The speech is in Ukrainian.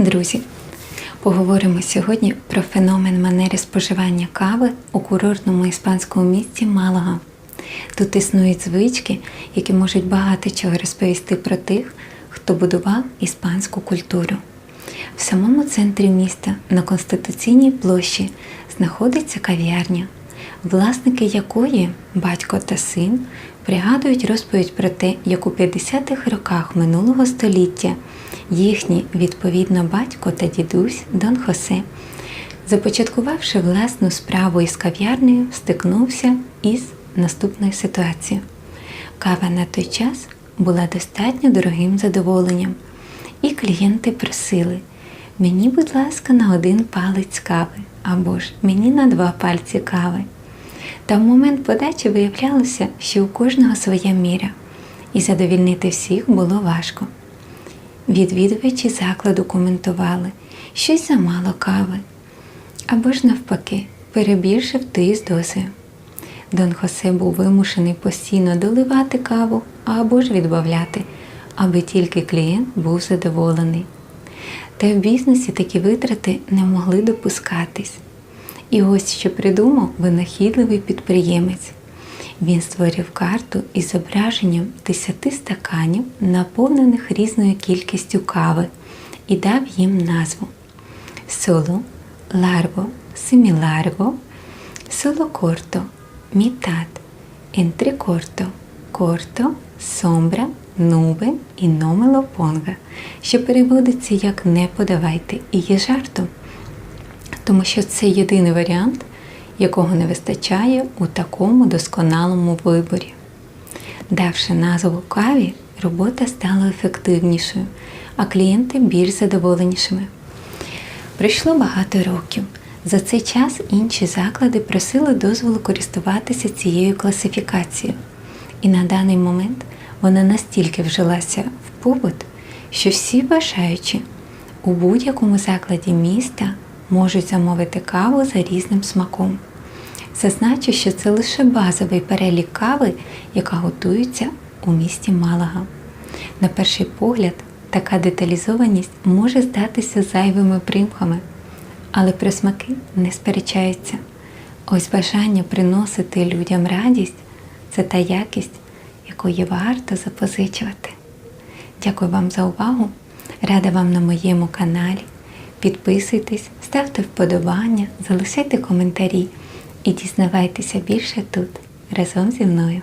Друзі, поговоримо сьогодні про феномен манери споживання кави у курортному іспанському місті Малага. Тут існують звички, які можуть багато чого розповісти про тих, хто будував іспанську культуру. В самому центрі міста на Конституційній площі знаходиться кав'ярня, власники якої, батько та син, пригадують розповідь про те, як у 50-х роках минулого століття їхній, відповідно, батько та дідусь Дон Хосе, започаткувавши власну справу із кав'ярнею, стикнувся із наступною ситуацією. Кава на той час була достатньо дорогим задоволенням, і клієнти просили мені, будь ласка, на один палець кави або ж мені на два пальці кави. Та в момент подачі виявлялося, що у кожного своя міра, і задовільнити всіх було важко. Відвідувачі закладу коментували, щось замало кави, або ж навпаки, перебільшив ти з дозою. Дон Хосе був вимушений постійно доливати каву або ж відбавляти, аби тільки клієнт був задоволений. Та в бізнесі такі витрати не могли допускатись. І ось що придумав винахідливий підприємець. Він створив карту із зображенням 10 стаканів, наповнених різною кількістю кави, і дав їм назву. Соло, ларго, семіларго, соло корто, мітат, ентрикорто, корто, сомбра, нубе і номело понга, що переводиться як не подавайте і є жартом тому що це єдиний варіант, якого не вистачає у такому досконалому виборі. Давши назву каві, робота стала ефективнішою, а клієнти більш задоволенішими. Пройшло багато років. За цей час інші заклади просили дозволу користуватися цією класифікацією. І на даний момент вона настільки вжилася в побут, що всі бажаючі у будь-якому закладі міста можуть замовити каву за різним смаком. Зазначу, що це лише базовий перелік кави, яка готується у місті Малага. На перший погляд, така деталізованість може здатися зайвими примхами, але про смаки не сперечаються. Ось бажання приносити людям радість це та якість, якої варто запозичувати. Дякую вам за увагу! Рада вам на моєму каналі. Підписуйтесь, ставте вподобання, залишайте коментарі і дізнавайтеся більше тут разом зі мною.